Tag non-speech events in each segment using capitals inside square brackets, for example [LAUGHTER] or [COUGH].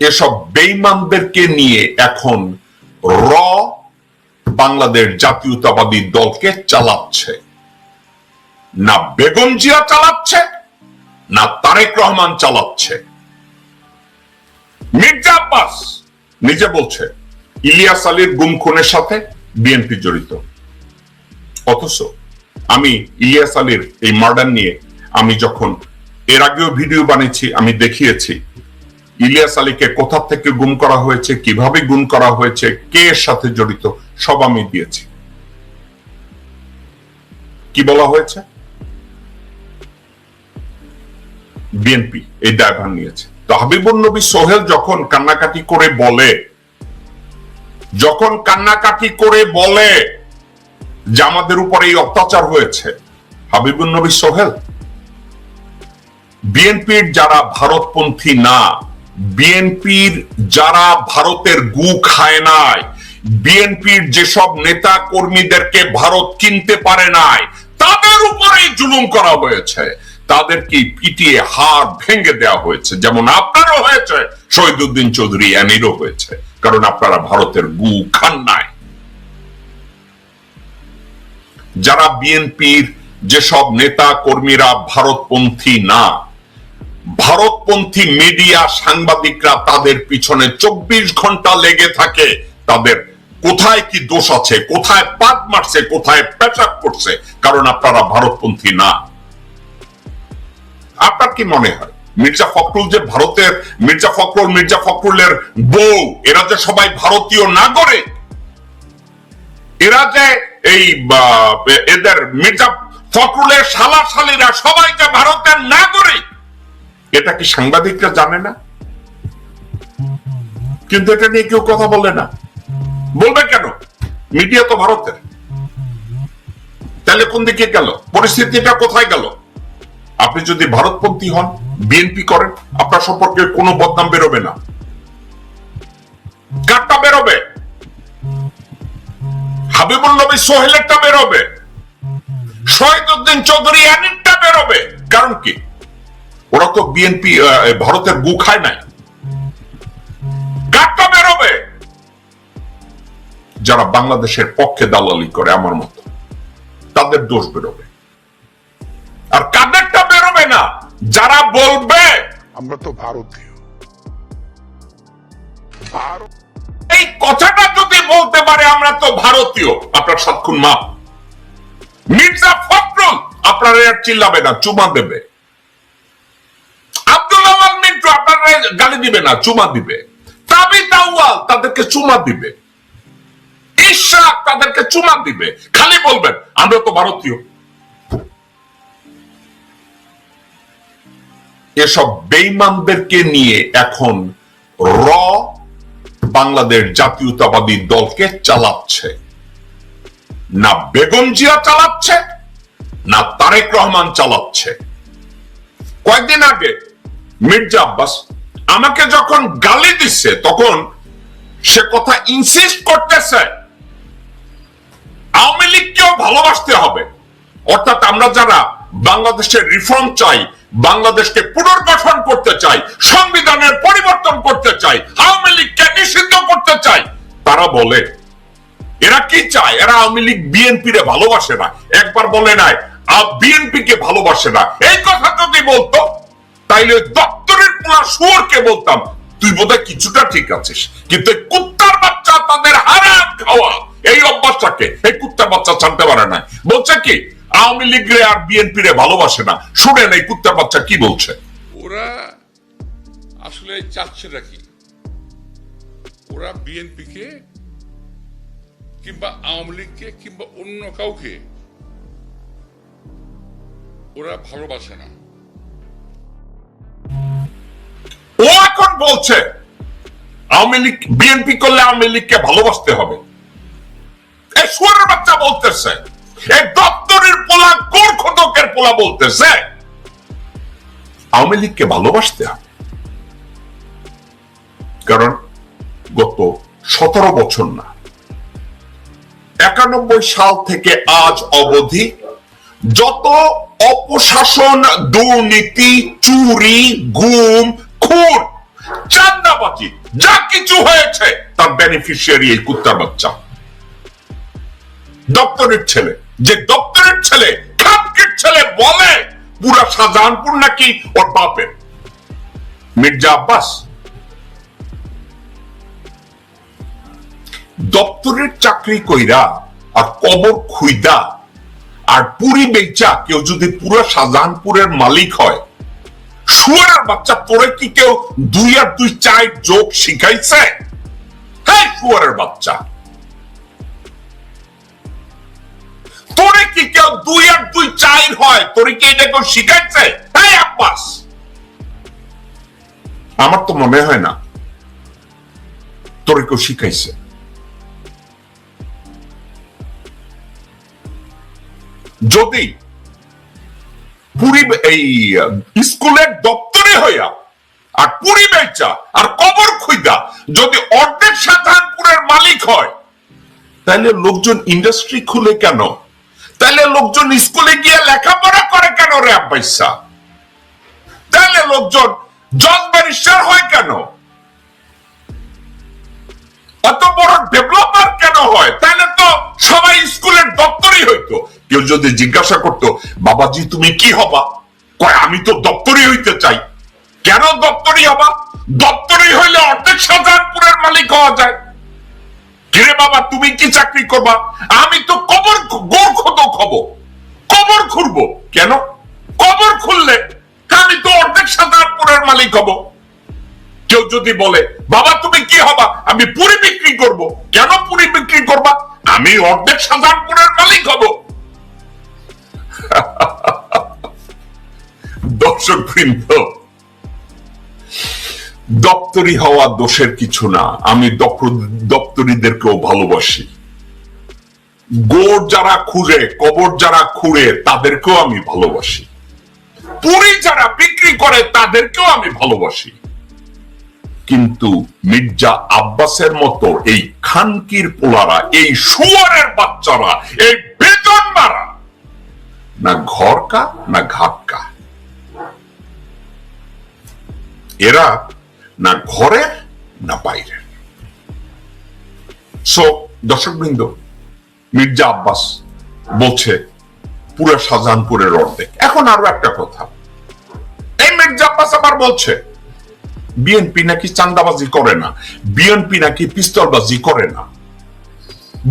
এসব বেইমানদেরকে নিয়ে এখন র বাংলাদেশ জাতীয়তাবাদী দলকে চালাচ্ছে। না বেগম জিয়া চালাচ্ছে, না তারেক রহমান চালাচ্ছে। মির্জা আব্বাস নিজে বলছে, ইলিয়াস আলীর গুম খুনের সাথে বিএনপি জড়িত। অথচ আমি ইলিয়াস আলীর এই মার্ডার নিয়ে আমি যখন এর আগেও ভিডিও বানিয়েছি, আমি দেখিয়েছি ইলিয়াস আলীকে কোথা থেকে গুম করা হয়েছে, কীভাবে গুম করা হয়েছে, কে এর সাথে জড়িত, সব আমি দিয়েছি। কি বলা হয়েছে? বিএনপি এই দায়ভার নিয়েছে। তো হাবিবুর নবী সোহেল যখন কান্নাকাটি করে বলে, যখন কান্নাকাটি করে বলে যে আমাদের উপরে এই অত্যাচার হয়েছে, হাবিবুর নবী সোহেল, বিএনপির যারা ভারতপন্থী না বিএনপির যারা ভারতের গু খায় নাই, বিএনপির যেসব নেতা কর্মীদেরকে ভারত কিনতে পারে নাই, তাদের উপরেই জুলুম করা হয়েছে। তাদেরকে পিটিয়ে হাড় ভেঙে দেওয়া হয়েছে। যেমন আপনারও হয়েছে, শহীদুদ্দিন চৌধুরী অ্যানিরও হয়েছে। কারণ আপনারা ভারতের গু খান নাই। যারা বিএনপির যেসব নেতা কর্মীরা ভারতপন্থী না ভারতপন্থী মিডিয়া সাংবাদিকরা তাদের পিছনে চব্বিশ ঘণ্টা লেগে থাকে। তাদের কোথায় কি দোষ আছে, কোথায় পাত মারছে, কোথায় পেশাব করছে, কারণ আপনারা ভারতপন্থী না। আপনার কি মনে হয়? মির্জা ফখরুল যে ভারতের, মির্জা ফখরুল, মির্জা ফখরুলের বউ, এরা যে সবাই ভারতীয় নাগরিক? এরা যে এই এদের মির্জা ফখরুলের শালা শালীরা সবাই যে ভারতের নাগরিক? এটা কি সাংবাদিকরা জানে না? কিন্তু এটা নিয়ে কেউ কথা বলে না। বলবে কেন? মিডিয়া তো ভারতের। তাহলে কোন দিকে গেল? পরিস্থিতিটা কোথায় গেল? আপনি যদি ভারতপন্থী হন, বিএনপি করেন, আপনার সম্পর্কে কোনো বদনাম বেরোবে না। কারটা বেরোবে? হাবিবুল নবী সোহেলেরটা বেরোবে। শহীদুদ্দিন চৌধুরী অ্যানিরটা বেরোবে। কারণ কি? ওরা তো বিএনপি ভারতের গু খায় নাই। কারটা বেরোবে। যারা বাংলাদেশের পক্ষে দালালি করে আমার মতো তাদের দোষ বেরোবে। আর কাদেরটা বেরোবে না? যারা বলবে আমরা তো ভারতীয়। এই কথাটা যদি বলতে পারে আমরা তো ভারতীয়। আপনার সাতক্ষণ মা মির্জা ফখরুল আপনারা চিল্লাবে না চুমা দেবে। গালি দিবে না, চুমা দিবে। তাবিত আউয়াল তাদেরকে চুমা দিবে। ইশরাক তাদেরকে চুমা দিবে। খালি বলবেন, আমরা তো ভারতীয়। এসব বেইমানদেরকে নিয়ে এখন র বাংলাদেশ জাতীয়তাবাদী দলকে চালাচ্ছে। না বেগম জিয়া চালাচ্ছে, না তারেক রহমান চালাচ্ছে। কয়েকদিন আগে মির্জা আব্বাস আমাকে যখন গালি দিচ্ছে তখন সে কথা ইনসিস্ট করতেছে, আওয়ামী লীগকেও ভালোবাসতে হবে। অর্থাৎ আমরা যারা বাংলাদেশের রিফর্ম চাই, বাংলাদেশকে পুনর্গঠন করতে চাই, সংবিধানের পরিবর্তন করতে চাই, আওয়ামী লীগকে নিষিদ্ধ করতে চাই, তারা বলে, এরা কি চায়? এরা আওয়ামী লীগ বিএনপি রে ভালোবাসে না। একবার বলে নাই বিএনপি কে ভালোবাসে না। এই কথা যদি বলতো তাইলে দপ্তরের পুরা শুয়োরকে বলতাম, তুই বোধহয় কিছুটা ঠিক আছিস, কিন্তু কুত্তার বাচ্চা তাদের হারাম খাওয়া। এই অভ্যাসটাকে, এই কুত্তার বাচ্চা ছাড়তে পারে না বলছে কি, আওয়ামী লীগ রে আর বিএনপি রে ভালোবাসে না। শুনেন এই কুত্তার বাচ্চা কি বলছে? ওরা আসলে চাচ্ছেটা কি? ওরা বিএনপিকে কিংবা আওয়ামী লীগকে কিংবা অন্য কাউকে ওরা ভালোবাসে না। ও এখন বলছে, আওয়ামী লীগ, বিএনপি করলে আওয়ামী লীগকে ভালোবাসতে হবে। এই বাচ্চা বলতেছে দপ্তরের পোলা পোলা বলতেছে, আওয়ামী লীগকে ভালোবাসতে হবে। কারণ গত সতেরো বছর না, একানব্বই সাল থেকে আজ অবধি যত অপশাসন, দুর্নীতি, চুরি, গুম খুন চান্দাবাদ চাঁদাবাজি যা কিছু হয়েছে, তার বেনিফিশিয়ারি এই কুত্তার বাচ্চা। দপ্তরের ছেলে, যে দপ্তরের ছেলে খাপকের ছেলে বলে, পুরা শাহজাহানপুর নাকি ওর বাপের? মির্জা আব্বাস। দপ্তরের চাকরি কইরা আর কবর খুইদা আর পুরি বেচা কেউ যদি পুরো শাহজাহানপুরের মালিক হয় শুয়ারের বাচ্চা তোরে কি কেউ দুই আর দুই চার যোগ শিখাইছে? হ্যাঁ শুয়ারের বাচ্চা। তোরে কি কেউ দুই আর দুই চার হয়? তোরে কি এটা কেউ শিখাইছে? হ্যাঁ আব্বাস। আমার তো মনে হয় না তোরে কেউ শিখাইছে। যদি পুরি এই স্কুলের দপ্তরে হইয়া, আর পুরী বেচা আর কবর খুঁজা যদি অর্ধেক সাধারণপুরের মালিক হয় তাহলে লোকজন ইন্ডাস্ট্রি খুলে কেন? তাহলে লোকজন স্কুলে গিয়ে লেখাপড়া করে কেন রে আব্বাইসা? তাহলে লোকজন জজ ব্যারিস্টার হয় কেন? অত বড় ডেভেলপার কেন হয়? তাহলে তো সবাই স্কুলের দপ্তরই হইতো। কেউ যদি জিজ্ঞাসা করতো, বাবাজি, তুমি কি হবা? কয়, আমি তো দপ্তরই হইতে চাই। কেন দপ্তরই হবা? দপ্তরই হইলে অর্ধেক সাধারণপুরের মালিক হওয়া যায়। কিরে বাবা, তুমি কি চাকরি করবা? আমি তো কবর গোর খোদক হব। কবর খুলবো কেন? কবর খুললে আমি তো অর্ধেক সাধারণপুরের মালিক হব। কেউ যদি বলে, বাবা, তুমি কি হবা? আমি পুরি বিক্রি করব। কেন পুরি বিক্রি করবা? আমি অর্ধেক সাধারণপুরের মালিক হব। [LAUGHS] দর্শক বৃন্দ দপ্তরি হওয়া দোষের কিছু না। আমি দপ্তর- দপ্তরিদেরকেও ভালোবাসি। গোড় যারা খুঁড়ে কবর যারা খুঁড়ে, তাদেরকেও আমি ভালোবাসি। পুরি যারা বিক্রি করে, তাদেরকেও আমি ভালোবাসি। কিন্তু মির্জা আব্বাসের মতো এই খানকির পোলারা, এই শুয়ারের বাচ্চারা, এই বেতন মারা না ঘরকা, না ঘাটকা এরা না ঘরের না বাইরের সো দর্শকবৃন্দ, মির্জা আব্বাস বলছে, পুরো শাহজাহানপুরের অর্ধেক। এখন আরও একটা কথা। এই মির্জা আব্বাস আবার বলছে বিএনপি নাকি চান্দাবাজি করে না? বিএনপি নাকি পিস্তলবাজি করে না?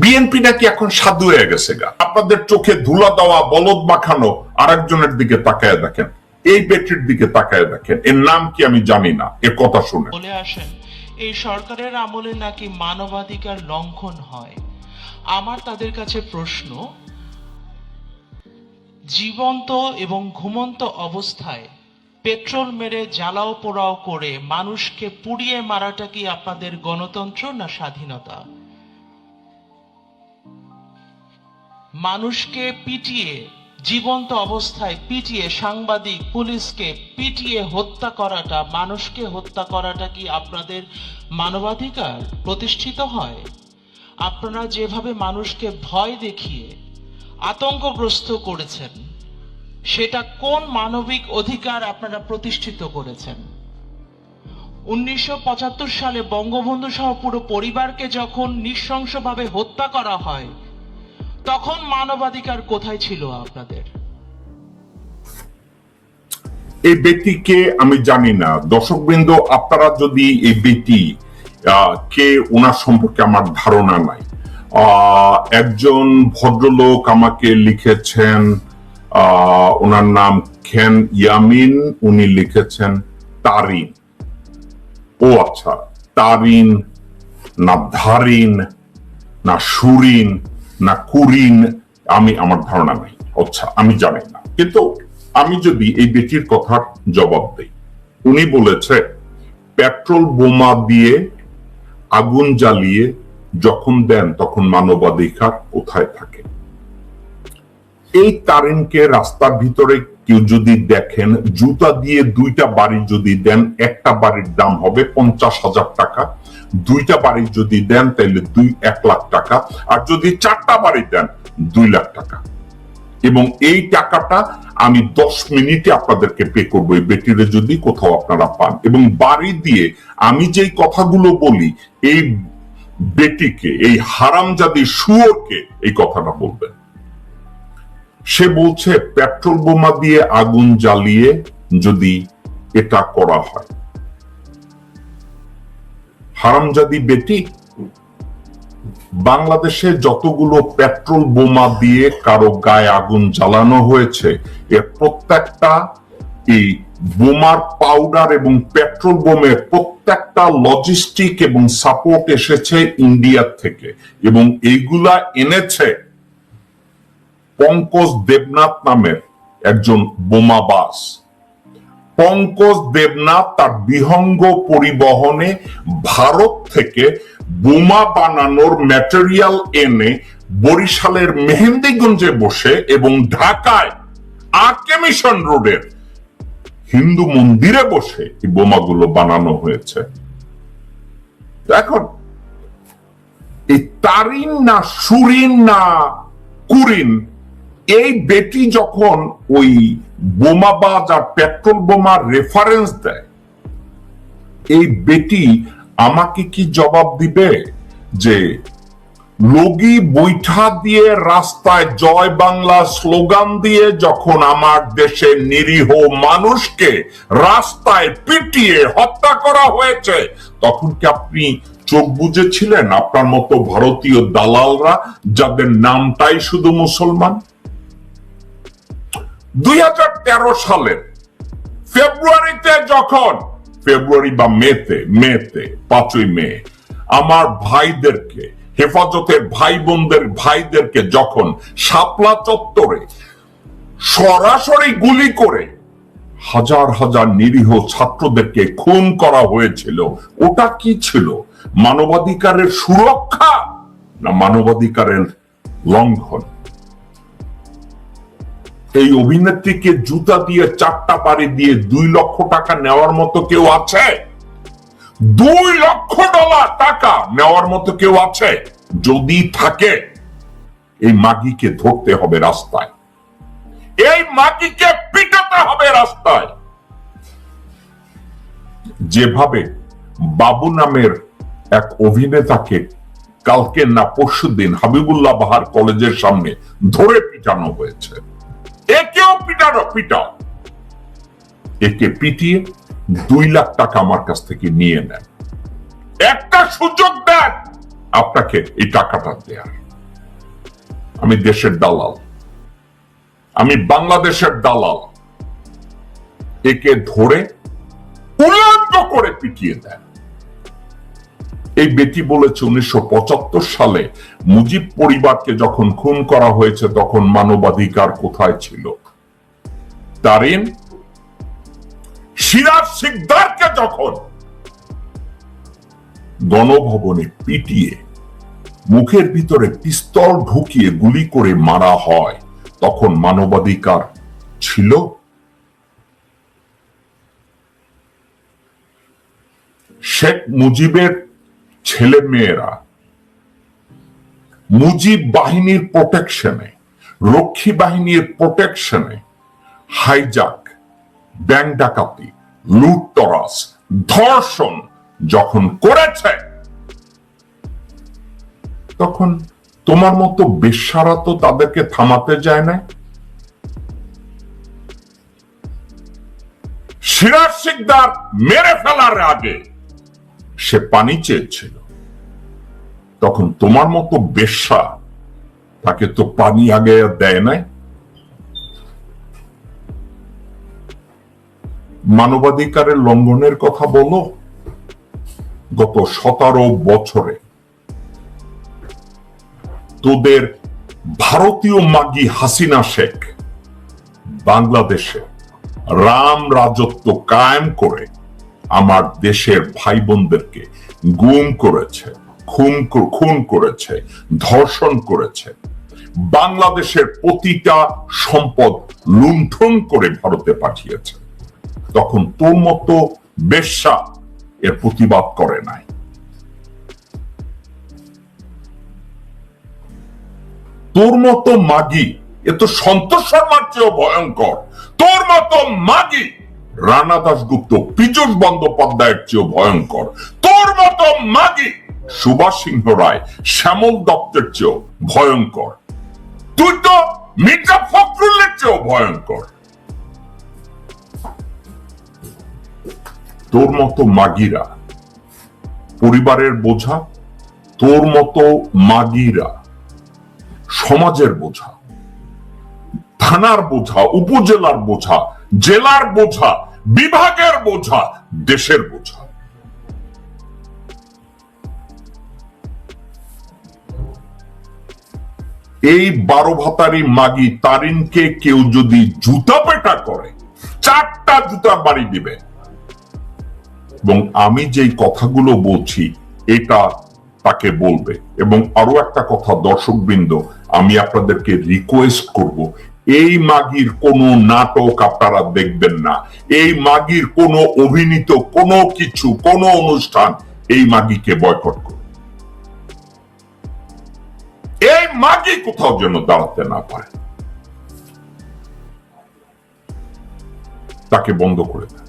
বিএনপি নাকি এখন সাধু হয়ে গেছে গা। আপনাদের চোখে ধুলা দেওয়া, বলদ মাখানো আরেকজনের দিকে তাকায় দেখেন। এই বেটির দিকে তাকায় দেখেন। এর নাম কি আমি জানি না। এর কথা শুনে। বলে আসেন, এই সরকারের আমলে নাকি মানবাধিকার লঙ্ঘন হয়? আমার তাদের কাছে প্রশ্ন, জীবন্ত এবং ঘুমন্ত অবস্থায় পেট্রোল মেরে জ্বালাও পোড়াও করে মানুষকে পুড়িয়ে মারাটা কি আপনাদের গণতন্ত্র না স্বাধীনতা? মানুষকে পিটিয়ে, জীবন্ত অবস্থায় পিটিয়ে, সাংবাদিক, পুলিশকে পিটিয়ে হত্যা করাটা, মানুষকে হত্যা করাটা কি আপনাদের মানবাধিকার প্রতিষ্ঠিত হয়? আপনারা যেভাবে মানুষকে ভয় দেখিয়ে আতঙ্কগ্রস্ত করেছেন সেটা কোন মানবিক অধিকার আপনারা প্রতিষ্ঠিত করেছেন? উনিশশো সালে বঙ্গবন্ধু সহ পুরো পরিবারকে যখন নৃশংসভাবে হত্যা করা হয়, তখন মানবাধিকার কোথায় ছিল আপনাদের? এই ব্যক্তিকে আমি জানি না। দর্শকবৃন্দ, আপনারা যদি এই ব্যক্তি কে ওনার সম্পর্কে আমার ধারণা নাই। একজন ভদ্রলোক আমাকে লিখেছেন ওনার নাম খেন ইয়ামিন, উনি লিখেছেন তারিন। ও আচ্ছা তারিন না ধারিন, না সুরিন, না কুরিন, আমি আমার ধারণা নাই। আচ্ছা আমি জানি না। কিন্তু আমি যদি এই বেটির কথার জবাব দেই, উনি বলেছে, পেট্রোল বোমা দিয়ে আগুন জ্বালিয়ে যখন দেন, তখন মানবাধিকার কোথায় থাকে? এই তারিনকে রাস্তার ভিতরে কেউ যদি দেখেন, জুতা দিয়ে দুইটা বাড়ি যদি দেন, একটা বাড়ির দাম হবে পঞ্চাশ হাজার টাকা। দুইটা বাড়ি যদি দেন তাহলে দুই, এক লাখ টাকা। আর যদি চারটা বাড়ি দেন, দুই লাখ টাকা। এবং এই টাকাটা আমি দশ মিনিটে আপনাদেরকে পে করব, এই বেটিরে যদি কোথাও আপনারা পান। এবং বাড়ি দিয়ে আমি যেই কথাগুলো বলি, এই বেটিকে এই হারামজাদি শুয়োরকে এই কথাটা বলবেন। সে বলছে, পেট্রোল বোমা দিয়ে আগুন জ্বালিয়ে যদি এটা করা হয়। হারামজাদি বেটি, বাংলাদেশে যতগুলো পেট্রোল বোমা দিয়ে কারও গায়ে আগুন জ্বালানো হয়েছে, এর প্রত্যেকটা এই বোমার পাউডার এবং পেট্রোল বোমের প্রত্যেকটা লজিস্টিক এবং সাপোর্ট এসেছে ইন্ডিয়া থেকে এবং এইগুলা এনেছে পঙ্কজ দেবনাথ নামের একজন বোমাবাস পঙ্কজ দেবনাথ তার বিহঙ্গ পরিবহনে ভারত থেকে বোমা বানানোর ম্যাটেরিয়াল এনে বরিশালের মেহেন্দিগঞ্জে বসে এবং ঢাকায় আরকে মিশন রোডের হিন্দু মন্দিরে বসে এই বোমাগুলো বানানো হয়েছে। এখন, এই তারিন না সুরিন না কুরিন এই বেটি যখন ওই বোমাবাজ আর পেট্রোল বোমার রেফারেন্স দেয়, এই বেটি আমাকে কি জবাব দিবে? যে লগি বৈঠা দিয়ে রাস্তায় জয় বাংলা স্লোগান দিয়ে যখন আমার দেশের নিরীহ মানুষকে রাস্তায় পিটিয়ে হত্যা করা হয়েছে, তখন কি আপনি চোখ বুঝেছিলেন আপনার মতো ভারতীয় দালালরা যাদের নামটাই শুধু মুসলমান? দুই সালের ফেব্রুয়ারিতে যখন, ফেব্রুয়ারি বা মেতে মেতে, পাঁচই মে, আমার ভাইদেরকে, হেফাজতের ভাই বোনদের ভাইদেরকে যখন চত্বরে সরাসরি গুলি করে হাজার হাজার নিরীহ ছাত্রদেরকে খুন করা হয়েছিল, ওটা কি ছিল? মানবাধিকারের সুরক্ষা না মানবাধিকারের লঙ্ঘন? এই অভিনেত্রীকে জুতা দিয়ে চারটা বাড়ি দিয়ে দুই লক্ষ টাকা নেওয়ার মতো কেউ আছে? দুই লক্ষ ডলার টাকা নেওয়ার মতো কেউ আছে? যদি থাকে, এই মাগিকে ধরতে হবে রাস্তায়। এই মাগিকে পিটাতে হবে রাস্তায়। যেভাবে বাবু নামের এক অভিনেতাকে কালকে না পরশু দিন হাবিবুল্লাহ বাহার কলেজের সামনে ধরে পিটানো হয়েছে। একেও পিটানো, পিটাও। একে পিটিয়ে দুই লাখ টাকা আমার কাছ থেকে নিয়ে নেন। একটা সুযোগ দেন, আপনাকে এই টাকাটা দেয়ার। আমি দেশের দালাল। আমি বাংলাদেশের দালাল। একে ধরে উলঙ্গ করে পিটিয়ে দেন। এই বেটি বলেছে উনিশশো পঁচাত্তর সালে মুজিব পরিবারকে যখন খুন করা হয়েছে, তখন মানবাধিকার কোথায় ছিল? তারিন, সিরাজ সিকদারকে যখন গণভবনে পিটিয়ে মুখের ভিতরে পিস্তল ঢুকিয়ে গুলি করে মারা হয়, তখন মানবাধিকার ছিল? শেখ মুজিবের ছেলে মেয়েরা, মুজিব বাহিনীর প্রোটেকশনে রক্ষী বাহিনীর প্রোটেকশনে হাইজাক ব্যাংক ডাকাতি লুটতরাস ধর্ষণ যখন করেছে, তখন তোমার মতো বেশ্যারা তো তাদেরকে থামাতে যায় না সিরাজ সিকদার মেরে ফেলার আগে সে পানি চেয়েছিল। তখন তোমার মতো বেশ্যা তাকে তো পানি আগে দেয় নাই। মানবাধিকারের লঙ্ঘনের কথা বলো। গত সতেরো বছরে তোদের ভারতীয় মাগি হাসিনা শেখ বাংলাদেশে রাম রাজত্ব কায়েম করে আমার দেশের ভাই বোনদেরকে গুম করেছে, খুন খুন করেছে, ধর্ষণ করেছে। বাংলাদেশের প্রতিটা সম্পদ লুণ্ঠন করে ভারতে পাঠিয়েছে। তখন তোর মতো বেশ্যা এর প্রতিবাদ করে নাই। তোর মতো মাগি, এ তো সন্তোষ শর্মার চেয়েও ভয়ঙ্কর। তোর মতো মাগি রানা দাসগুপ্ত পীযুষ বন্দ্যোপাধ্যায়ের চেয়েও ভয়ঙ্কর। তোর মতো মাগি সুভাষ সিংহ রায় শ্যামল দত্তের চেয়েও ভয়ঙ্কর। তুই তো মির্জা ফখরুলের চেয়েও ভয়ঙ্কর। তোর মতো মাগিরা পরিবারের বোঝা, তোর মতো মাগিরা সমাজের বোঝা, থানার বোঝা, উপজেলার বোঝা, জেলার বোঝা বিভাগের বোঝা, দেশের বোঝা। এই বারো ভাতারি মাগি তারিনকে কেউ যদি জুতা পেটা করে, চারটা জুতার বাড়ি দিবে। এবং আমি যেই কথাগুলো বলছি, এটা তাকে বলবে। এবং আরও একটা কথা, দর্শকবৃন্দ, আমি আপনাদেরকে রিকোয়েস্ট করব এই মাগির কোনো নাটক আপনারা দেখবেন না। এই মাগির কোনো অভিনীত কোনো কিছু, কোন অনুষ্ঠান এই মাগিকে বয়কট করুন। এই মাগি কোথাও যেন দাঁড়াতে না পারে। তাকে বন্ধ করে দেন।